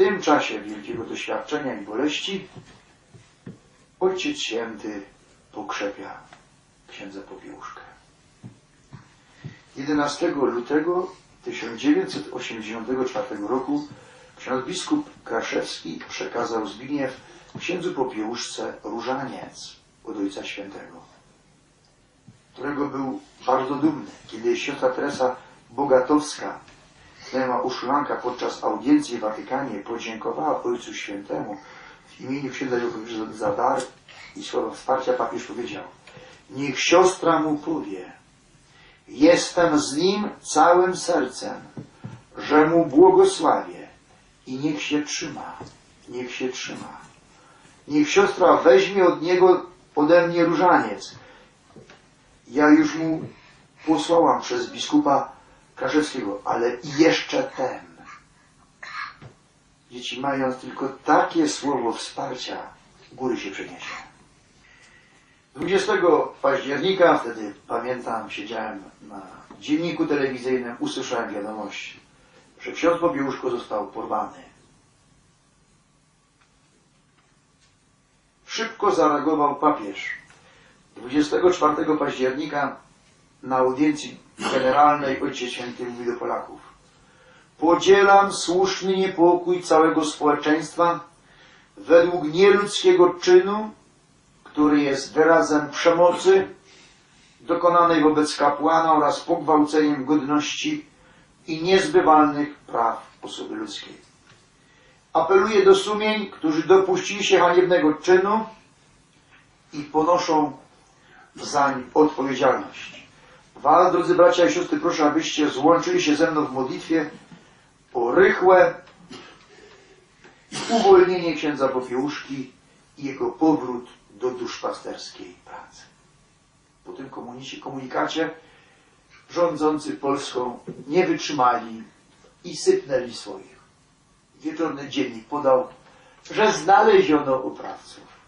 tym czasie wielkiego doświadczenia i boleści Ojciec Święty pokrzepia księdza Popiełuszkę. 11 lutego 1984 roku ksiądz biskup Kraszewski przekazał Zbigniew księdzu Popiełuszce różaniec od Ojca Świętego, którego był bardzo dumny. Kiedy siostra Teresa Bogatowska, znajoma uszulanka podczas audiencji w Watykanie podziękowała Ojcu Świętemu w imieniu księdza Józefowicza za dar i słowa wsparcia papież powiedział niech siostra mu powie jestem z nim całym sercem, że mu błogosławię i niech się trzyma, niech się trzyma. Niech siostra weźmie od niego ode mnie różaniec. Ja już mu posłałam przez biskupa Kraszewskiego, ale jeszcze ten. Dzieci mając tylko takie słowo wsparcia, góry się przeniesie. 20 października, wtedy pamiętam, siedziałem na dzienniku telewizyjnym, usłyszałem wiadomość, że ksiądz Popiełuszko został porwany. Szybko zareagował papież. 24 października na audiencji generalnej Ojciec Święty mówi do Polaków. Podzielam słuszny niepokój całego społeczeństwa według nieludzkiego czynu, który jest wyrazem przemocy dokonanej wobec kapłana oraz pogwałceniem godności i niezbywalnych praw osoby ludzkiej. Apeluję do sumień, którzy dopuścili się haniebnego czynu i ponoszą zań odpowiedzialność. Was, drodzy bracia i siostry, proszę, abyście złączyli się ze mną w modlitwie o rychłe uwolnienie księdza Popiełuszki i jego powrót do duszpasterskiej pracy. Po tym komunikacie rządzący Polską nie wytrzymali i sypnęli swoich. Wieczorny dziennik podał, że znaleziono oprawców.